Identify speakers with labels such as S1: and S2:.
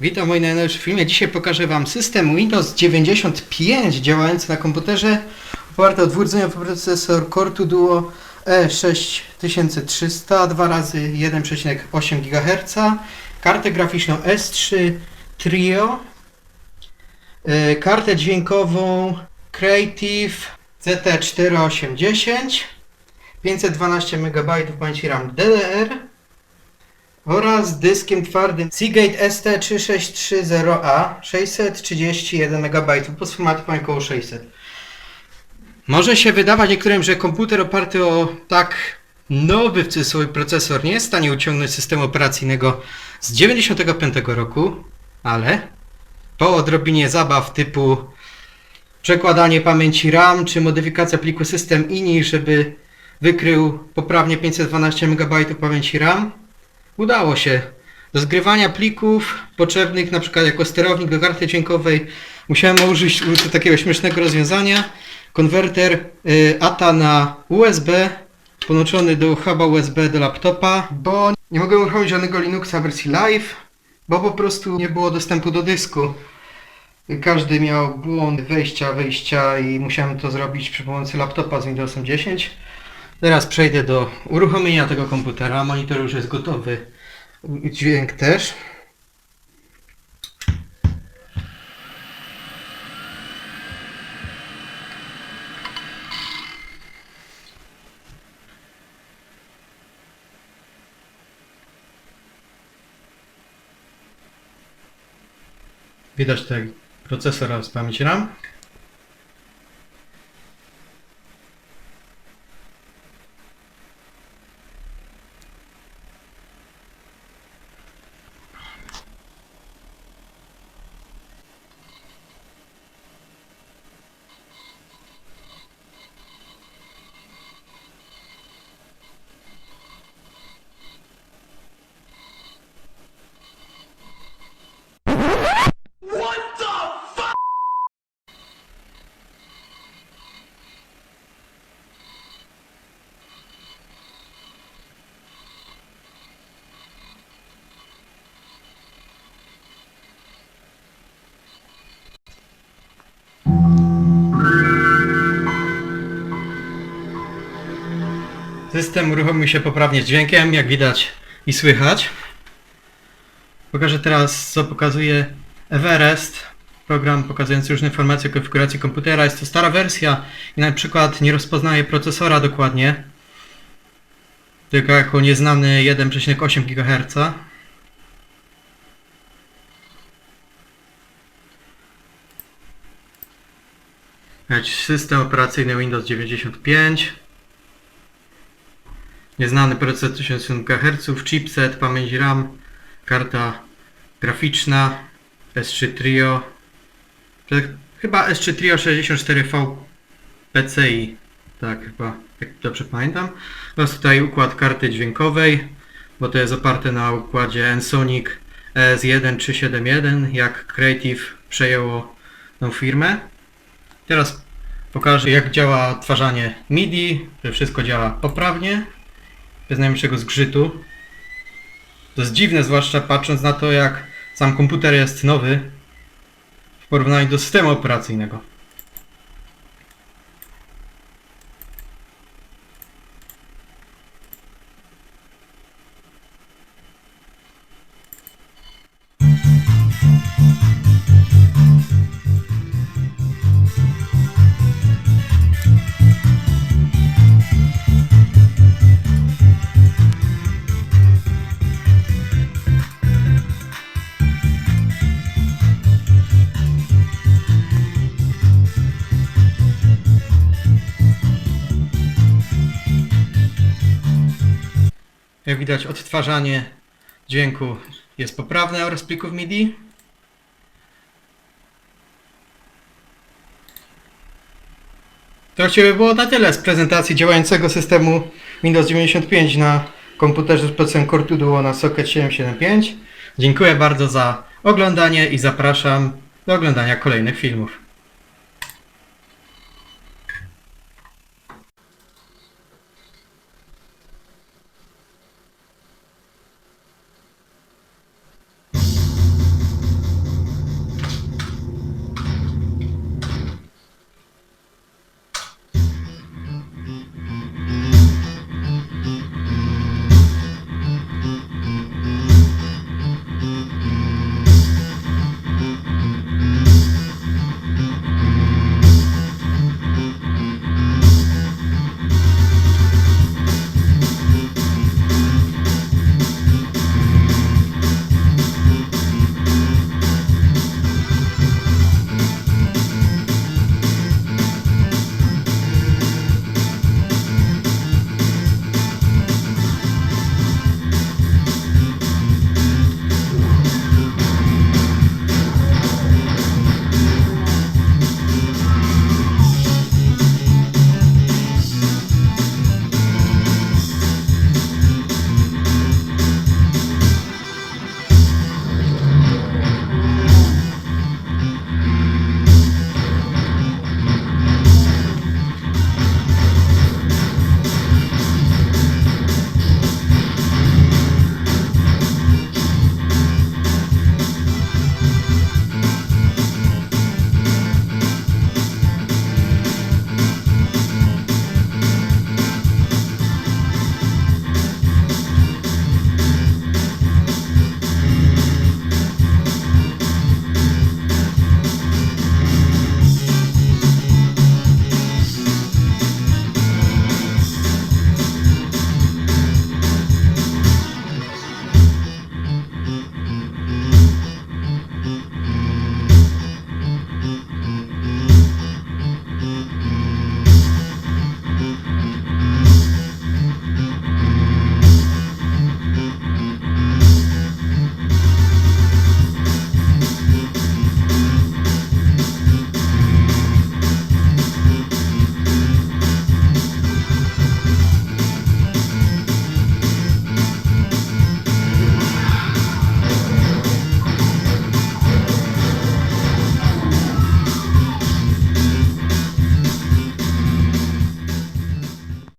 S1: Witam w moim najnowszym filmie. Dzisiaj pokażę Wam system Windows 95 działający na komputerze oparty o dwurdzeniowy procesor Core 2 Duo E E6300 2 razy 1,8 GHz kartę graficzną S3 Trio e, kartę dźwiękową Creative CT4810 512 MB pamięci RAM DDR oraz dyskiem twardym Seagate ST3630A 631 MB pod formatem około 600. Może się wydawać niektórym, że komputer oparty o tak nowy w cudzysłowie procesor nie jest w stanie uciągnąć systemu operacyjnego z 95 roku, ale po odrobinie zabaw typu przekładanie pamięci RAM czy modyfikacja pliku system INI, żeby wykrył poprawnie 512 MB pamięci RAM, Udało się. Do zgrywania plików potrzebnych na przykład jako sterownik do karty dźwiękowej musiałem użyć takiego śmiesznego rozwiązania. Konwerter y, ATA na USB podłączony do huba USB do laptopa, bo nie mogłem uruchomić żadnego Linuxa wersji live, bo po prostu nie było dostępu do dysku. Każdy miał błąd wejścia, wyjścia i musiałem to zrobić przy pomocy laptopa z Windowsem 10. Teraz przejdę do uruchomienia tego komputera. Monitor już jest gotowy. Dźwięk też. Widać tutaj procesor oraz pamięć RAM. System uruchomił się poprawnie z dźwiękiem, jak widać i słychać. Pokażę teraz, co pokazuje Everest. Program pokazujący różne informacje o konfiguracji komputera. Jest to stara wersja i na przykład nie rozpoznaje procesora dokładnie. Tylko jako nieznany 1,8 GHz. System operacyjny Windows 95. Nieznany procesor 1000 MHz, chipset, pamięć RAM, karta graficzna, S3 Trio, chyba S3 Trio 64V PCI, tak chyba, jak dobrze pamiętam. Oraz tutaj układ karty dźwiękowej, bo to jest oparte na układzie Ensonic ES1371, jak Creative przejęło tą firmę. Teraz pokażę jak działa odtwarzanie MIDI, że wszystko działa poprawnie bez najmniejszego zgrzytu. To jest dziwne, zwłaszcza patrząc na to, jak sam komputer jest nowy w porównaniu do systemu operacyjnego. Jak widać odtwarzanie dźwięku jest poprawne oraz plików MIDI. To właściwie było na tyle z prezentacji działającego systemu Windows 95 na komputerze z procesorem Core 2 Duo na Socket 775. Dziękuję bardzo za oglądanie i zapraszam do oglądania kolejnych filmów.